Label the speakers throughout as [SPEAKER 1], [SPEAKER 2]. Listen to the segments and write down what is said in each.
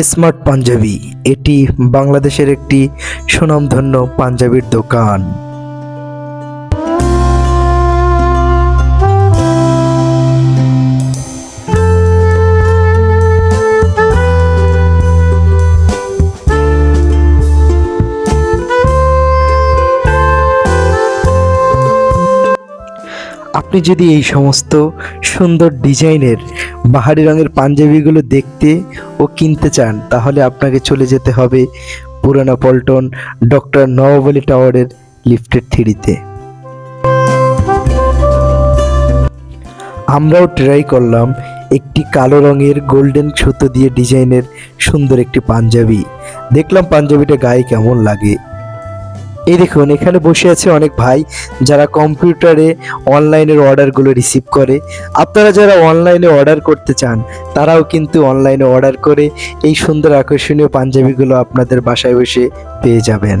[SPEAKER 1] Smart panjabi এটি বাংলাদেশের একটি সুনামধন্য পাঞ্জাবির দোকান। আপনি যদি এই সমস্ত সুন্দর ডিজাইনের বাহারি রঙের পাঞ্জাবিগুলো দেখতে ও কিনতে চান, তাহলে আপনাকে চলে যেতে হবে পুরানা পল্টন ডক্টর নবাবলী টাওয়ারের লিফটের থ্রিতে আমরাও ট্রাই করলাম একটি কালো রঙের গোল্ডেন সুতো দিয়ে ডিজাইনের সুন্দর একটি পাঞ্জাবি। দেখলাম পাঞ্জাবিটা গায়ে কেমন লাগে। এই দেখুন, এখানে বসে আছে অনেক ভাই যারা কম্পিউটারে অনলাইনের অর্ডারগুলো রিসিভ করে। আপনারা যারা অনলাইনে অর্ডার করতে চান, তারাও কিন্তু অনলাইনে অর্ডার করে এই সুন্দর আকর্ষণীয় পাঞ্জাবিগুলো আপনাদের বাসায় বসে পেয়ে যাবেন।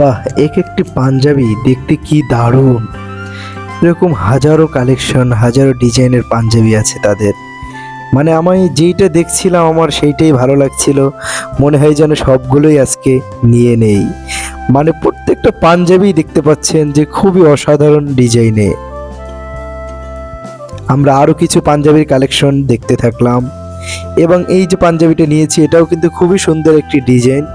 [SPEAKER 1] বাহ, এক একটি পাঞ্জাবি, দেখতে কি দারুণ। এরকম হাজারো কালেকশন হাজারো ডিজাইনের পাঞ্জাবি আছে তাদের। মানে আমি যেইটা দেখছিলাম আমার সেইটাই ভালো লাগছিল। মনে হয় যেন সবগুলোই আজকে নিয়ে নেই। মানে প্রত্যেকটা পাঞ্জাবি দেখতে পাচ্ছেন যে খুবই অসাধারণ ডিজাইনে আমরা আরও কিছু পাঞ্জাবির কালেকশন দেখতে থাকলাম। এবং এই যে পাঞ্জাবিটা নিয়েছি, এটাও কিন্তু খুবই সুন্দর একটি ডিজাইন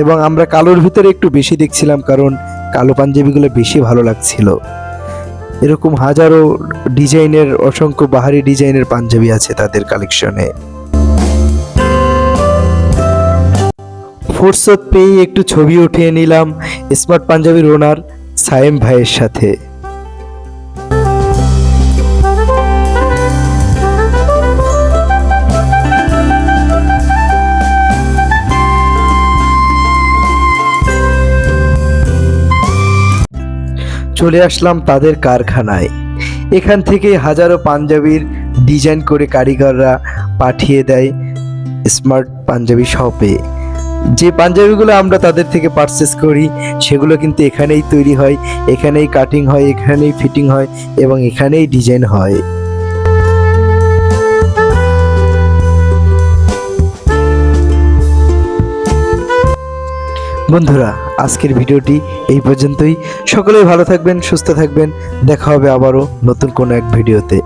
[SPEAKER 1] এবং আমরা কালোর ভিতরে একটু বেশি দেখছিলাম কারণ কালো পাঞ্জাবিগুলো বেশি ভালো লাগছিল। এরকম হাজারো ডিজাইনের, অসংখ্য বাহারি ডিজাইনের পাঞ্জাবি আছে তাদের কালেকশনে। ফুরসত পেয়ে একটু ছবি উঠিয়ে নিলাম স্মার্ট পাঞ্জাবির ওনার সায়েম ভাইয়ের সাথে। চলে আসলাম তাদের কারখানায়। এখান থেকে হাজারো পাঞ্জাবির ডিজাইন করে কারিগররা পাঠিয়ে দেয় স্মার্ট পাঞ্জাবি শপে। যে পাঞ্জাবিগুলো আমরা তাদের থেকে পারচেস করি, সেগুলো কিন্তু এখানেই তৈরি হয়, এখানেই কাটিং হয়, এখানেই ফিটিং হয় এবং এখানেই ডিজাইন হয়। বন্ধুরা, আজকের ভিডিওটি এই পর্যন্তই। সকলেই ভালো থাকবেন, সুস্থ থাকবেন। দেখা হবে আবারও নতুন কোনো এক ভিডিওতে।